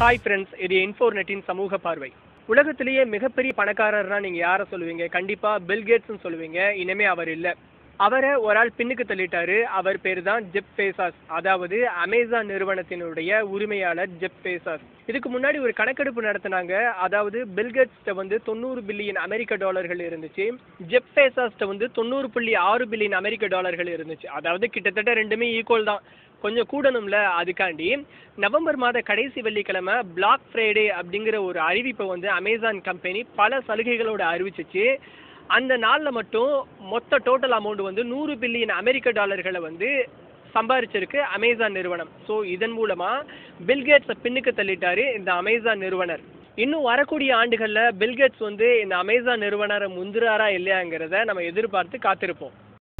Hi friends இது இன்ஃபோர்நெட்டின் சமூக பார்வை. உலகத்திலேயே மிகப்பெரிய பணக்காரர்னா நீங்கள் யாரை சொல்லுவீங்க? கண்டிப்பாக பில்கேட்ஸ்னு சொல்லுவீங்க. இனிமே அவர் இல்லை. அவரை ஒரு ஆள் பின்னுக்கு தள்ளிட்டாரு. அவர் பேர் தான் ஜெப் பேசாஸ் அதாவது அமேசான் நிறுவனத்தினுடைய உரிமையாளர் ஜெப் பேசாஸ் இதுக்கு முன்னாடி ஒரு கணக்கெடுப்பு நடத்தினாங்க. அதாவது பில்கேட்ஸ்ட வந்து தொண்ணூறு பில்லியன் அமெரிக்க டாலர்கள் இருந்துச்சு. ஜெப் பேசாஸ்ட வந்து தொண்ணூறு புள்ளி ஆறு பில்லியன் அமெரிக்க டாலர்கள் இருந்துச்சு. அதாவது கிட்டத்தட்ட ரெண்டுமே ஈக்குவல் தான். கொஞ்சம் கூடணும்ல அதுக்காண்டி. நவம்பர் மாத கடைசி வெள்ளிக்கிழமை பிளாக் ஃப்ரைடே அப்படிங்கிற ஒரு அறிவிப்பை வந்து அமேசான் கம்பெனி பல சலுகைகளோட அறிவிச்சிச்சு. அந்த நாளில் மட்டும் மொத்த டோட்டல் அமௌண்ட் வந்து நூறு பில்லியன் அமெரிக்க டாலர்களை வந்து சம்பாரிச்சிருக்கு அமேசான் நிறுவனம். ஸோ இதன் மூலமாக பில்கேட்ஸை பின்னுக்கு தள்ளிட்டாரு இந்த அமேசான் நிறுவனர். இன்னும் வரக்கூடிய ஆண்டுகளில் பில்கேட்ஸ் வந்து இந்த அமேசான் நிறுவனரை முந்துறாரா இல்லையாங்கிறத நம்ம எதிர்பார்த்து காத்திருப்போம்.